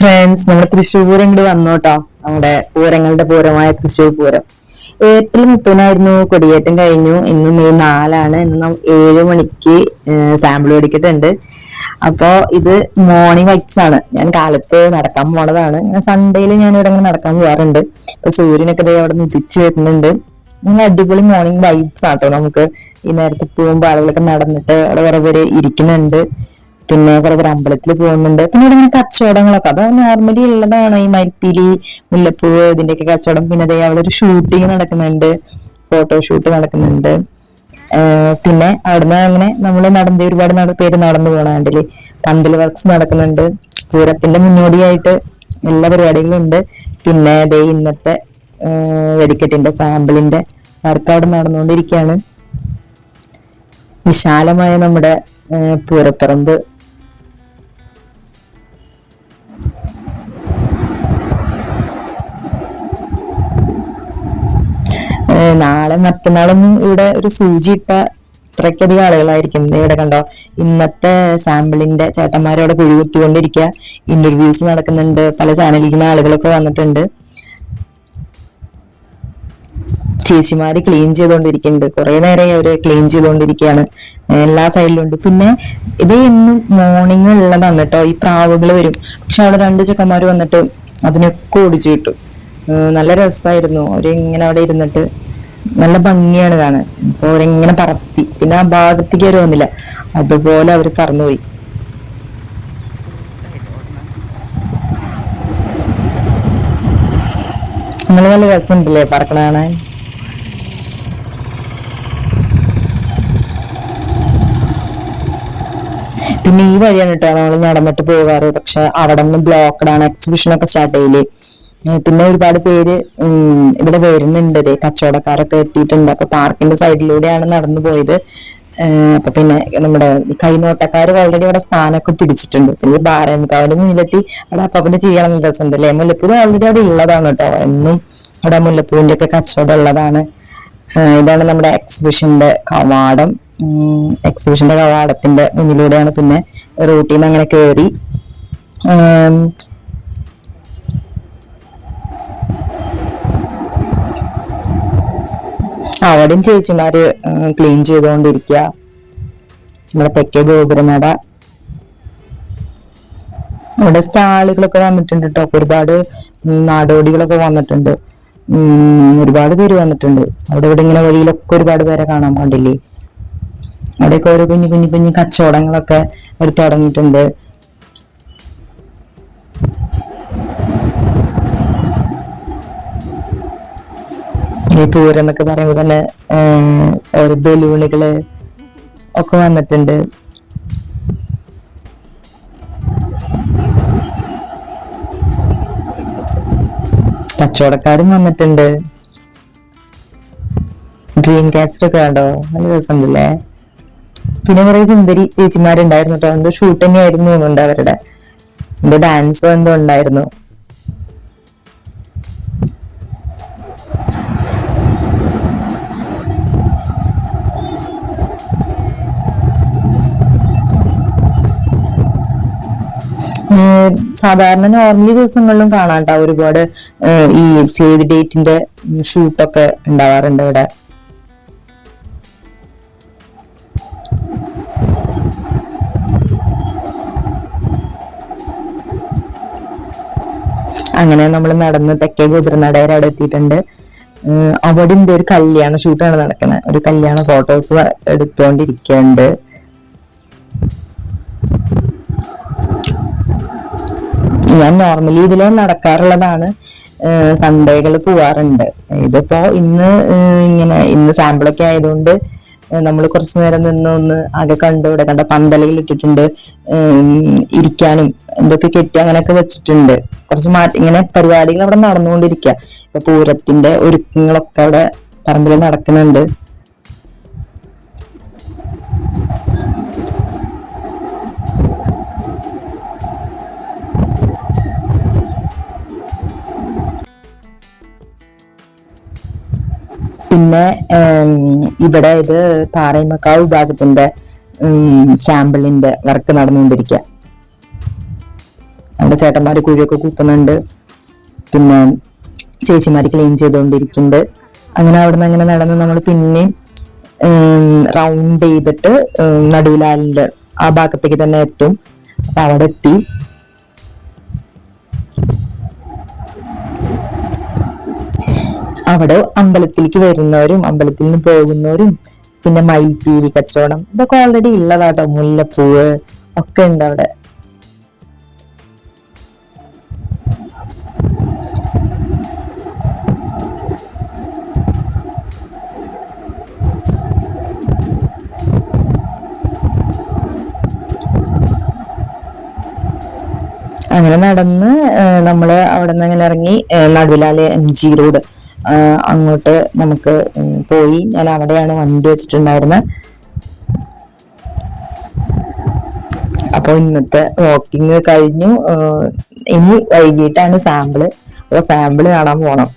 Friends നമ്മുടെ തൃശ്ശൂർ ഇങ്ങോട്ട് വന്നോട്ടോ. നമ്മുടെ പൂരങ്ങളുടെ പൂരമായ തൃശ്ശൂർ പൂരം. ഏപ്രിൽ മുപ്പതിനായിരുന്നു കൊടിയേറ്റം കഴിഞ്ഞു. ഇന്ന് മെയ് നാലാണ്. ഇന്ന് ഏഴ് മണിക്ക് സാമ്പിൾ മേടിക്കിട്ടുണ്ട് അപ്പോ ഇത് മോർണിംഗ് വൈബ്സ് ആണ്. ഞാൻ കാലത്ത് നടക്കാൻ പോണതാണ്. ഇങ്ങനെ സൺഡേയിൽ ഞാൻ ഇവിടെ ഇങ്ങനെ നടക്കാൻ പോകാറുണ്ട് ഇപ്പൊ സൂര്യനൊക്കെ ദേ അവിടെ നിതിച്ചു വരുന്നുണ്ട്. നല്ല അടിപൊളി മോർണിംഗ് വൈബ്സ് ആട്ടോ നമുക്ക്. ഈ നേരത്തെ പോകുമ്പോൾ ആളുകളൊക്കെ നടന്നിട്ട് അവിടെ വേറെ പേര് ഇരിക്കുന്നുണ്ട്. പിന്നെ കുറെ പേര് അമ്പലത്തിൽ പോകുന്നുണ്ട്. പിന്നെ ഇവിടെ ഇങ്ങനെ കച്ചവടങ്ങളൊക്കെ. അത് നോർമലി ഉള്ളതാണ്. ഈ മൈപ്പിലി മുല്ലപ്പൂവ് ഇതിന്റെയൊക്കെ കച്ചവടം. പിന്നെ അതേ അവിടെ ഒരു ഷൂട്ടിങ് നടക്കുന്നുണ്ട്. ഫോട്ടോഷൂട്ട് നടക്കുന്നുണ്ട്. പിന്നെ അവിടുന്ന് അങ്ങനെ നമ്മൾ നടന്ന് ഒരുപാട് നട പേര് നടന്നു പോകണാണ്ടിൽ പന്തൽ വർക്ക്സ് നടക്കുന്നുണ്ട്. പൂരത്തിന്റെ മുന്നോടിയായിട്ട് എല്ലാ പരിപാടികളും ഉണ്ട്. പിന്നെ ദേ ഇന്നത്തെ വെടിക്കെട്ടിന്റെ സാമ്പിളിന്റെ വർക്ക് അവിടെ നടന്നുകൊണ്ടിരിക്കുകയാണ്. വിശാലമായ നമ്മുടെ പൂരപ്പറമ്പ് നാളെ മറ്റന്നാളൊന്നും ഇവിടെ ഒരു സൂചി ഇട്ട ഇത്രയ്ക്കധികം ആളുകളായിരിക്കും. ഇവിടെ കണ്ടോ? ഇന്നത്തെ സാമ്പിളിന്റെ ചേട്ടന്മാരോടെ കുഴികുത്തിക്കൊണ്ടിരിക്കുക ഇന്റർവ്യൂസ് നടക്കുന്നുണ്ട്. പല ചാനലിൽ നിന്ന് ആളുകളൊക്കെ വന്നിട്ടുണ്ട്. ചേച്ചിമാര് ക്ലീൻ ചെയ്തുകൊണ്ടിരിക്കുന്നുണ്ട് കുറെ നേരമായി അവർ ക്ലീൻ ചെയ്തുകൊണ്ടിരിക്കുകയാണ് എല്ലാ സൈഡിലും ഉണ്ട്. പിന്നെ ഇത് ഇന്നും മോർണിംഗ് ഉള്ളതാണ് കേട്ടോ. ഈ പ്രാവുകൾ വരും. പക്ഷെ അവിടെ രണ്ട് ചെക്കന്മാർ വന്നിട്ട് അതിനൊക്കെ ഓടിച്ചു കിട്ടും നല്ല രസമായിരുന്നു അവരിങ്ങനെ അവിടെ ഇരുന്നിട്ട് നല്ല ഭംഗിയാണ് കാണാൻ. അപ്പൊ അവരിങ്ങനെ പറത്തി. പിന്നെ ആ ഭാഗത്തേക്ക് അവർ വന്നില്ല. അതുപോലെ അവർ പറന്നുപോയി. നല്ല നല്ല രസമുണ്ടല്ലേ പറക്കണ കാണാൻ? പിന്നെ ഈ വഴിയാണ് കേട്ടോ നമ്മൾ നടന്നിട്ട് പോകാറ്. പക്ഷെ അവിടെ നിന്ന് ആണ്. എക്സിബിഷൻ ഒക്കെ സ്റ്റാർട്ട് ചെയ്യില്ലേ പിന്നെ ഒരുപാട് പേര് ഇവിടെ വരുന്നുണ്ട് കച്ചവടക്കാരൊക്കെ എത്തിയിട്ടുണ്ട്. അപ്പൊ പാർക്കിന്റെ സൈഡിലൂടെയാണ് നടന്നു പോയത്. അപ്പൊ പിന്നെ നമ്മുടെ കൈനോട്ടക്കാർ ഓൾറെഡി അവിടെ സ്ഥാനമൊക്കെ പിടിച്ചിട്ടുണ്ട്. പിന്നെ ബാരമുക്കാവിന്റെ മുന്നിലെത്തി. അവിടെ അപ്പൊ അപ്പന്റെ ചെയ്യണം രസമുണ്ട് അല്ലേ മുല്ലപ്പൂ ഓൾറെഡി അവിടെ ഉള്ളതാണ് കേട്ടോ. എന്നും അവിടെ മുല്ലപ്പൂവിന്റെ ഒക്കെ കച്ചവടം ഉള്ളതാണ്. ഇതാണ് നമ്മുടെ എക്സിബിഷന്റെ കവാടം. എക്സിബിഷന്റെ കവാടത്തിന്റെ മുന്നിലൂടെയാണ് പിന്നെ റൂട്ടിൽ നിന്ന് അങ്ങനെ കയറി അവിടെയും ചേച്ചിമാര് ക്ലീൻ ചെയ്തുകൊണ്ടിരിക്കുക നമ്മുടെ തെക്കേ ഗോപുരനട ഇവിടെ സ്റ്റാളുകളൊക്കെ വന്നിട്ടുണ്ട് കേട്ടോ ഒരുപാട് നാടോടികളൊക്കെ വന്നിട്ടുണ്ട്. ഒരുപാട് പേര് വന്നിട്ടുണ്ട്. അവിടെ ഇവിടെ ഇങ്ങനെ വഴിയിലൊക്കെ ഒരുപാട് പേരെ കാണാൻ കണ്ടില്ലേ? അവിടെയൊക്കെ ഓരോ കുഞ്ഞു കുഞ്ഞു കുഞ്ഞു കച്ചവടങ്ങളൊക്കെ അവർ തുടങ്ങിയിട്ടുണ്ട്. പൂരം എന്നൊക്കെ പറയുമ്പോൾ തന്നെ ഒരു ബലൂണുകൾ ഒക്കെ വന്നിട്ടുണ്ട്. കച്ചവടക്കാരും വന്നിട്ടുണ്ട്. ഡ്രീം കാസ്റ്റർ ഒക്കെ കണ്ടോ? നല്ല രസമുണ്ടല്ലേ? പിന്നെ കുറെ സുന്ദരി ചേച്ചിമാരുണ്ടായിരുന്നു കേട്ടോ. എന്തോ ഷൂട്ട് തന്നെയായിരുന്നു എന്നുണ്ട് അവരുടെ. എന്തോ ഡാൻസോ എന്തോ ഉണ്ടായിരുന്നു. സാധാരണ നോർമലി ദിവസങ്ങളിലും കാണാണ്ട ഒരുപാട് ഈ സേവ് ഡേറ്റിന്റെ ഷൂട്ടൊക്കെ ഉണ്ടാവാറുണ്ട് ഇവിടെ. അങ്ങനെ നമ്മൾ നടന്ന് തെക്കേ ഗോപുരനടയുടെ അവിടെ എത്തിയിട്ടുണ്ട്. അവിടെ ഒരു കല്യാണ ഷൂട്ടാണ് നടക്കുന്നത് ഒരു കല്യാണ ഫോട്ടോസ് എടുത്തുകൊണ്ടിരിക്കുന്നുണ്ട് ഞാൻ നോർമലി ഇതിൽ നടക്കാറുള്ളതാണ് സൺഡേകൾ പോവാറുണ്ട്. ഇതിപ്പോ ഇന്ന് ഇങ്ങനെ ഇന്ന് സാമ്പിളൊക്കെ ആയതുകൊണ്ട് നമ്മൾ കുറച്ചു നേരം നിന്ന് ഒന്ന് ആകെ കണ്ടു ഇവിടെ കണ്ട പന്തലയിൽ ഇട്ടിട്ടുണ്ട് ഇരിക്കാനും എന്തൊക്കെ കെട്ടി അങ്ങനെയൊക്കെ വെച്ചിട്ടുണ്ട്. കുറച്ച് മാറ്റി ഇങ്ങനെ പരിപാടികൾ അവിടെ നടന്നുകൊണ്ടിരിക്കുക ഇപ്പൊ പൂരത്തിന്റെ ഒരുക്കങ്ങളൊക്കെ അവിടെ പറമ്പിൽ നടക്കുന്നുണ്ട്. പിന്നെ ഇവിടെ ഇത് പാറയമക്കാവ് വിഭാഗത്തിന്റെ സാമ്പിളിന്റെ വർക്ക് നടന്നുകൊണ്ടിരിക്കുക അവിടെ ചേട്ടന്മാർ കുഴിയൊക്കെ കുത്തുന്നുണ്ട്. പിന്നെ ചേച്ചിമാർ ക്ലീൻ ചെയ്തുകൊണ്ടിരിക്കുന്നുണ്ട് അങ്ങനെ അവിടെ നിന്ന് അങ്ങനെ നടന്ന് നമ്മൾ പിന്നെയും റൗണ്ട് ചെയ്തിട്ട് നടുവിലാലിന്റെ ആ ഭാഗത്തേക്ക് തന്നെ എത്തും. അപ്പൊ അവിടെ എത്തി. അവിടെ അമ്പലത്തിലേക്ക് വരുന്നവരും അമ്പലത്തിൽ നിന്ന് പോകുന്നവരും പിന്നെ മയിൽപ്പീലി കച്ചവടം ഇതൊക്കെ ഓൾറെഡി ഉള്ളതാട്ടോ. മുല്ലപ്പൂവ് ഒക്കെ ഉണ്ട് അവിടെ. അങ്ങനെ നടന്ന് നമ്മൾ അവിടെ നിന്ന് അങ്ങനെ ഇറങ്ങി നടുവിലാലെ എം ജി റോഡ് അങ്ങോട്ട് നമുക്ക് പോയി. ഞാൻ അവിടെയാണ് വണ്ടി വെച്ചിട്ടുണ്ടായിരുന്നത് അപ്പോൾ ഇന്നത്തെ വാക്കിംഗ് കഴിഞ്ഞു. ഇനി വൈകിട്ടാണ് സാമ്പിൾ അപ്പോൾ സാമ്പിൾ കാണാൻ പോണം.